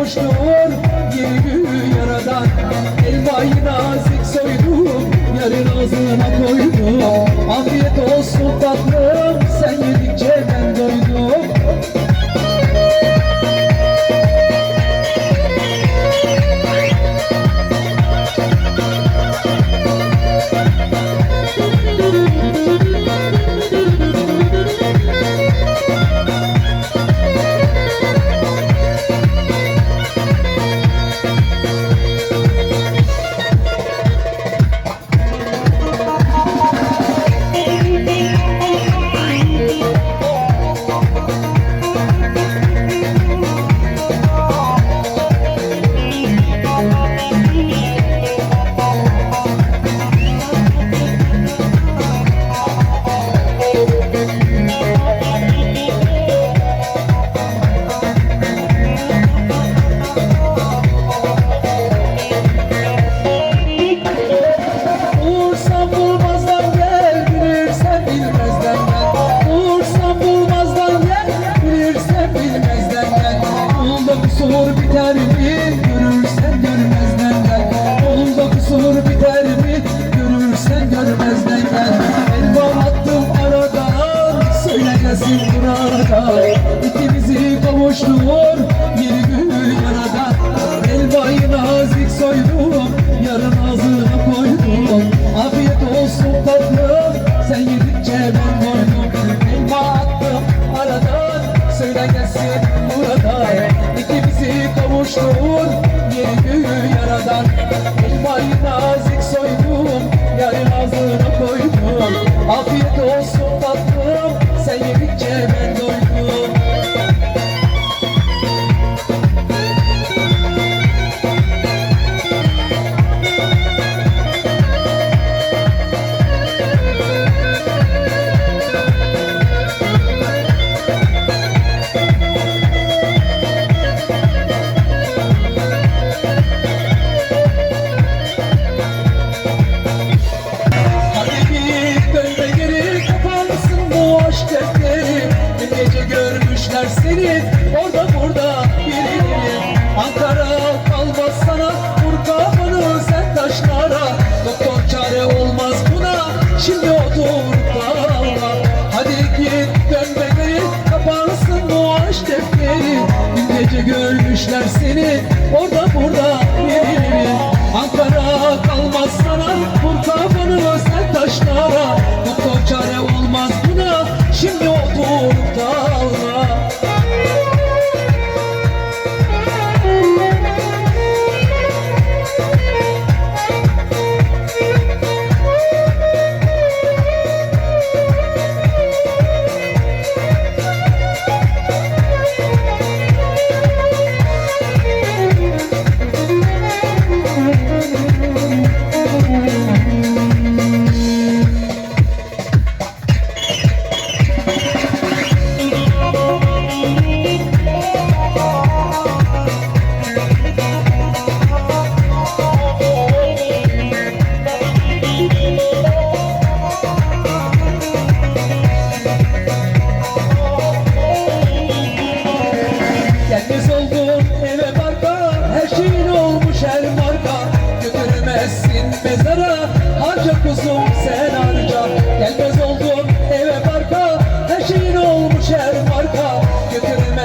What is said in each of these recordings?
boşluğun Yürü yaradan. Elmayı nazik soydum Yarın ağzına koydum. Afiyet olsun tatlı i Bang, bang, bang. sever seni. Orada burada.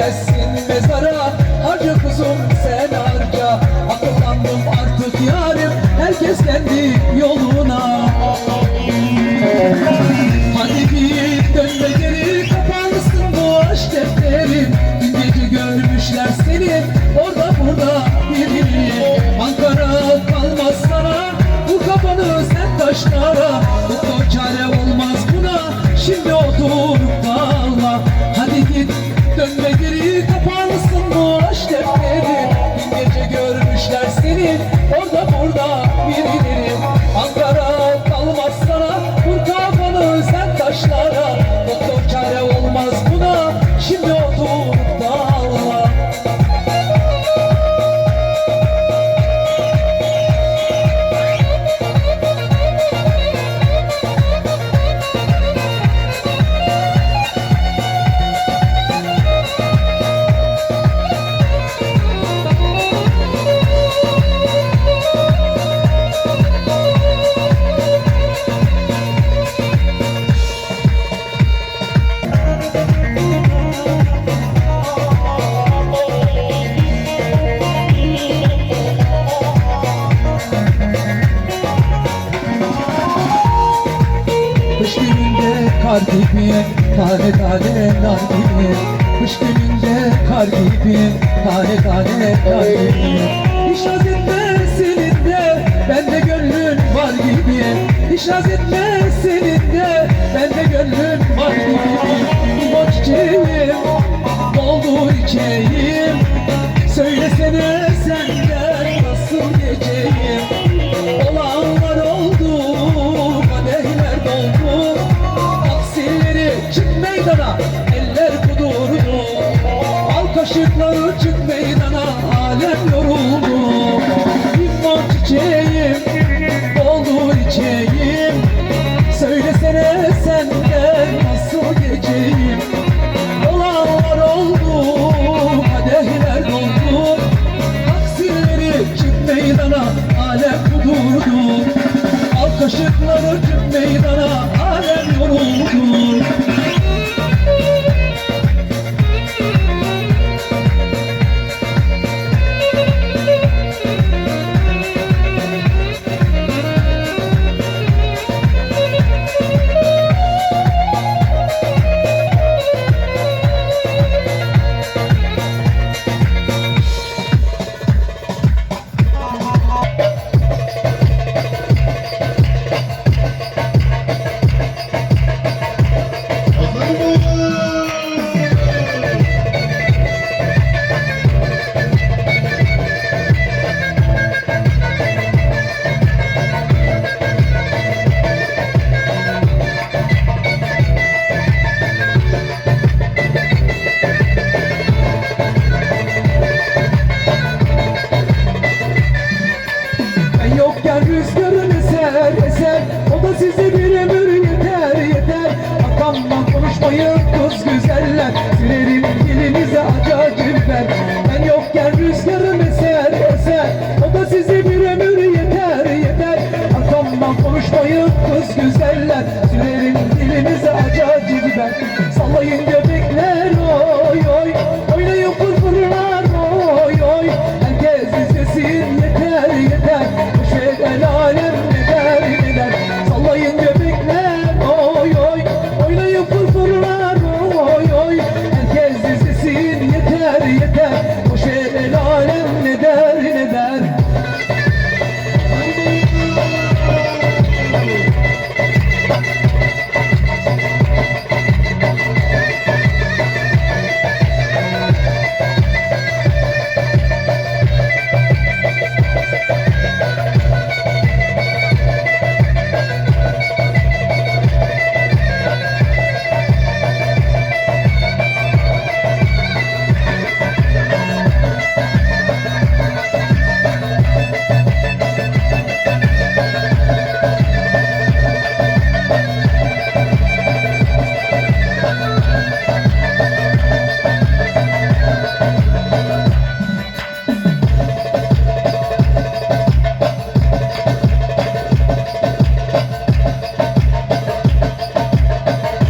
gitmesin mezara Harca kuzum sen harca. Akıllandım artık yarim Herkes kendi yoluna. Hadi git dönme geri Kapansın bu aşk defterin Dün gece görmüşler seni Orada burada birini Ankara kalmaz sana Bu kafanı sen taşlara. kar gibi Tane tane nar gibi. Kış gününde kar gibi Tane tane kar gibi. İşaz etme senin de Bende gönlün var gibi. İşaz etme senin de Bende gönlün var gibi. Bak çiçeğim Doldu içeyim Söylesene Kaşıkları çık meydana alem yoruldu. Limon çiçeğim oldu içeyim. Söylesene senden nasıl geçeyim? Olanlar oldu kadehler doldu. Taksirleri çık meydana alem kudurdu. Al kaşıkları çık meydana Size bir ömür yeter yeter. Atamla konuşmayın kız güzeller. Sürerim dilinize acı biber Ben yokken rüzgarın eser eser. O da size bir ömür yeter yeter. Atamla konuşmayın kız güzeller. Sürerim dilinize acı biber Sallayın göbeği